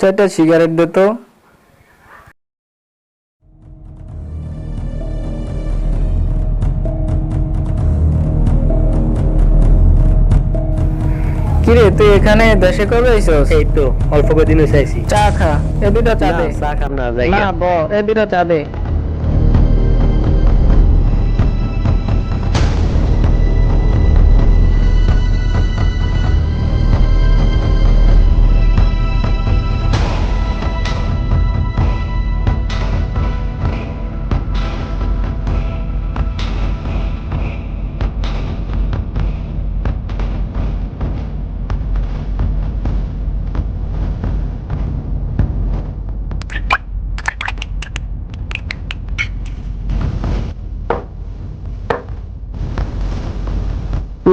চারটা সিগারেট দে তো কিরে তুই এখানে দেশে কবে আইছস এই তো অল্প কদিন হইছে আইছি। চা খা এ দুটো চা দে। চা খাম না যাই না ব এ দুটো চা দে।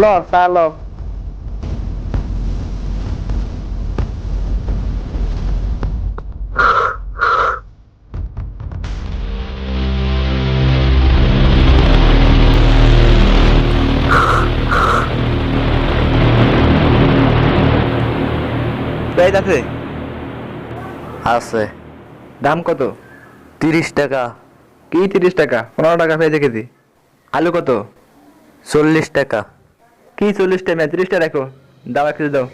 ল চা ল পেঁয়াজ আছে? আছে। দাম কত? তিরিশ টাকা। কি তিরিশ টাকা? পনেরো টাকা পেঁয়াজ কেজি। আলু কত? চল্লিশ টাকা। কি চল্লিশটা ম্যাচ তিরিশটা রাখো। দাও একটু দাও।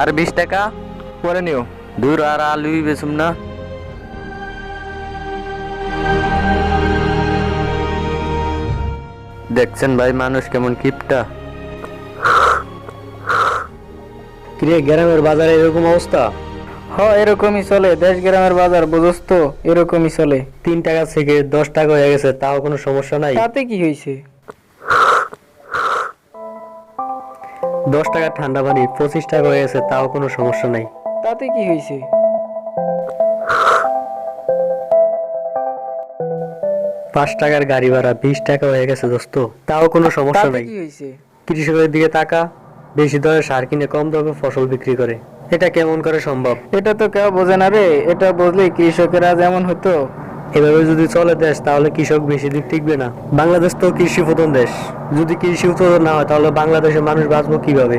আর বিশ টাকা পরে নিও। দূর আর আলুই বেচুম না। দেখছেন ভাই মানুষ কেমন কিপটা? কিরে গ্রামের বাজারে এরকম অবস্থা? হ এরকমই চলে। দেশ গ্রামের বাজার বুঝস তো এরকমই চলে। তিন টাকা থেকে দশ টাকা হয়ে গেছে তাও কোনো সমস্যা নাই। তাতে কি হয়েছে? দশ টাকা ঠান্ডা পানি পঁচিশ টাকা হয়ে গেছে তাও কোনো সমস্যা নাই। তাতে কি হয়েছে? পাঁচ টাকার গাড়ি ভাড়া বিশ টাকা হয়ে গেছে দোস্ত তাও কোনো সমস্যা নাই। কি হয়েছে? কৃষকের দিকে টাকা বেশি দরে সার কিনে কম দামে ফসল বিক্রি করে। এটা কেমন করে সম্ভব? এটা তো কেউ বোঝে না রে এটা বুঝলে কৃষকেরা যেমন হতো এভাবে যদি চলে দেশ, তাহলে কৃষক বেশি দিন টিকবে না। বাংলাদেশ তো কৃষি প্রধান দেশ। যদি কৃষি উৎপাদন না হয়, তাহলে বাংলাদেশের মানুষ বাঁচবো কীভাবে?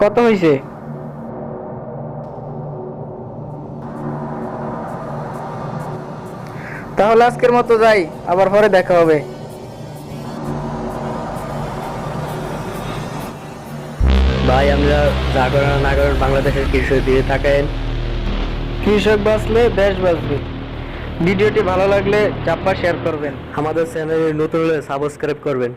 কত হয়েছে তাহলে আজকের মতো যাই, আবার পরে দেখা হবে। ভাই, আমরা জাগরণ নাগরণ বাংলাদেশের কৃষক দিয়ে থাকেন। কৃষক বাঁচলে দেশ বাঁচবে। ভিডিওটি ভালো লাগলে চাপ্পা শেয়ার করবেন। আমাদের চ্যানেলে নতুন হলে সাবস্ক্রাইব করবেন।